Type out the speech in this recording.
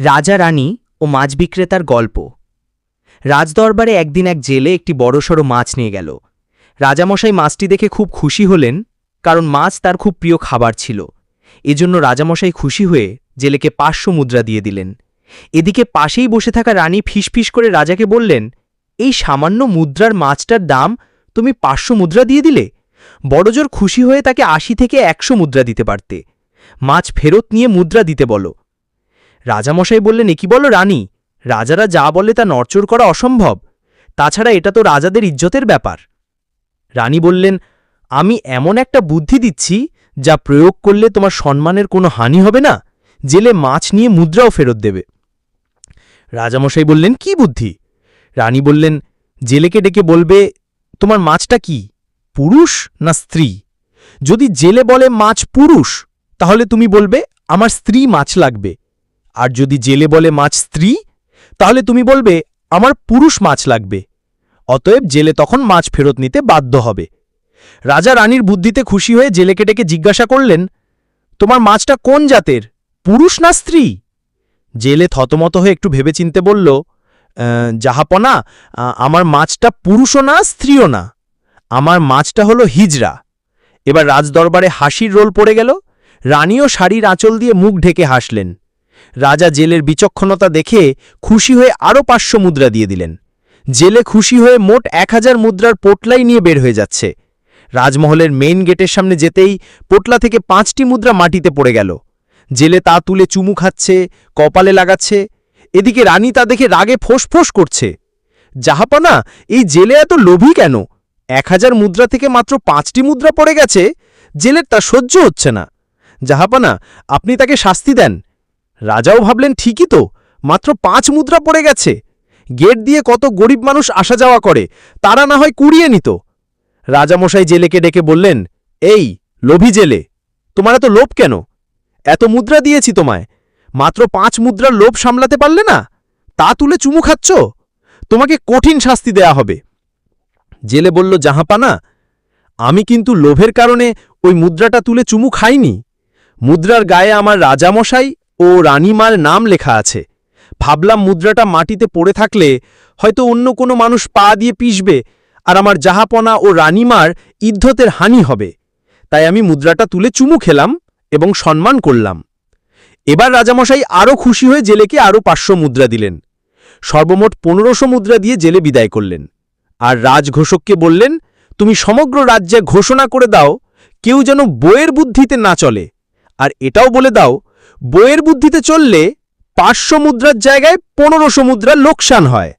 রাজা রানী ও মাছ বিক্রেতার গল্প। রাজদরবারে একদিন এক জেলে একটি বড়সড় মাছ নিয়ে গেল। রাজামশাই মাছটি দেখে খুব খুশি হলেন, কারণ মাছ তার খুব প্রিয় খাবার ছিল। এজন্য রাজামশাই খুশি হয়ে জেলেকে পাঁচশো মুদ্রা দিয়ে দিলেন। এদিকে পাশেই বসে থাকা রানী ফিসফিস করে রাজাকে বললেন, এই সামান্য মুদ্রার মাছটার দাম তুমি পাঁচশো মুদ্রা দিয়ে দিলে? বড়জোর খুশি হয়ে তাকে আশি থেকে একশো মুদ্রা দিতে পারতে। মাছ ফেরত নিয়ে মুদ্রা দিতে বলো। রাজামশাই বললেন কি বলো রানী? রাজারা যা বলে তা নড়চড় করা অসম্ভব। তাছাড়া এটা তো রাজাদের ইজ্জতের ব্যাপার। রানী বললেন, আমি এমন একটা বুদ্ধি দিচ্ছি যা প্রয়োগ করলে তোমার সম্মানের কোনো হানি হবে না। জেলে মাছ নিয়ে মুদ্রাও ফেরত দেবে। রাজামশাই বললেন, কি বুদ্ধি? রানী বললেন, জেলেকে ডেকে বলবে, তোমার মাছটা কি, পুরুষ না স্ত্রী? যদি জেলে বলে মাছ পুরুষ, তাহলে তুমি বলবে, আমার স্ত্রী মাছ লাগবে। আর যদি জেলে বলে মাছ স্ত্রী তাহলে তুমি বলবে আমার পুরুষ মাছ লাগবে। অতএব জেলে তখন মাছ ফেরত নিতে বাধ্য হবে। রাজা রানীর বুদ্ধিতে খুশি হয়ে জেলেকে ডেকে জিজ্ঞাসা করলেন তোমার মাছটা কোন জাতের পুরুষ না স্ত্রী? জেলে থতমত হয়ে একটু ভেবেচিন্তে বলল "আহ, জাহাপনা আমার মাছটা পুরুষও না স্ত্রীও না। আমার মাছটা হলো হিজরা এবার রাজদরবারে হাসির রোল পড়ে গেল। রানীও শাড়ির আঁচল দিয়ে মুখ ঢেকে হাসলেন। রাজা জেলের বিচক্ষণতা দেখে খুশি হয়ে আরও পাঁচশো মুদ্রা দিয়ে দিলেন। জেলে খুশি হয়ে মোট এক হাজার মুদ্রার পোটলাই নিয়ে বের হয়ে যাচ্ছে। রাজমহলের মেইন গেটের সামনে যেতেই পোটলা থেকে পাঁচটি মুদ্রা মাটিতে পড়ে গেল। জেলে তা তুলে চুমু খাচ্ছে, কপালে লাগাচ্ছে, এদিকে রানী তা দেখে রাগে ফোঁস করছে। জাহাপানা এই জেলে এত লোভী কেন? এক হাজার মুদ্রা থেকে মাত্র পাঁচটি মুদ্রা পড়ে গেছে, জেলের তা সহ্য হচ্ছে না। জাহাপানা আপনি তাকে শাস্তি দেন। রাজাও ভাবলেন, ঠিকই তো, মাত্র পাঁচ মুদ্রা পড়ে গেছে। গেট দিয়ে কত গরিব মানুষ আসা যাওয়া করে, তারা না হয় কুড়িয়ে নিত। রাজামশাই জেলেকে ডেকে বললেন, এই, লোভী জেলে, তোমার এত লোভ কেন? এত মুদ্রা দিয়েছি তোমায়। মাত্র পাঁচ মুদ্রার লোভ সামলাতে পারলে না? তা তুলে চুমু খাচ্ছ? তোমাকে কঠিন শাস্তি দেয়া হবে। জেলে বলল জাহাপানা আমি কিন্তু লোভের কারণে ওই মুদ্রাটা তুলে চুমু খাইনি। মুদ্রার গায়ে আমার রাজামশাই ও রানীমার নাম লেখা আছে। ভাবলাম মুদ্রাটা মাটিতে পড়ে থাকলে হয়তো অন্য কোনো মানুষ পা দিয়ে পিষবে আর আমার জাহাপনা ও রানীমার ইদ্ধতের হানি হবে। তাই আমি মুদ্রাটা তুলে চুমু খেলাম এবং সম্মান করলাম। এবার রাজামশাই আরও খুশি হয়ে জেলেকে আরও পাঁচশো মুদ্রা দিলেন। সর্বমোট পনেরোশো মুদ্রা দিয়ে জেলে বিদায় করলেন। আর রাজঘোষককে বললেন, তুমি সমগ্র রাজ্যে ঘোষণা করে দাও, কেউ যেন বইয়ের বুদ্ধিতে না চলে। আর এটাও বলে দাও বইয়ের বুদ্ধিতে চললে পাঁচশো মুদ্রার জায়গায় পনেরোশো মুদ্রা লোকসান হয়।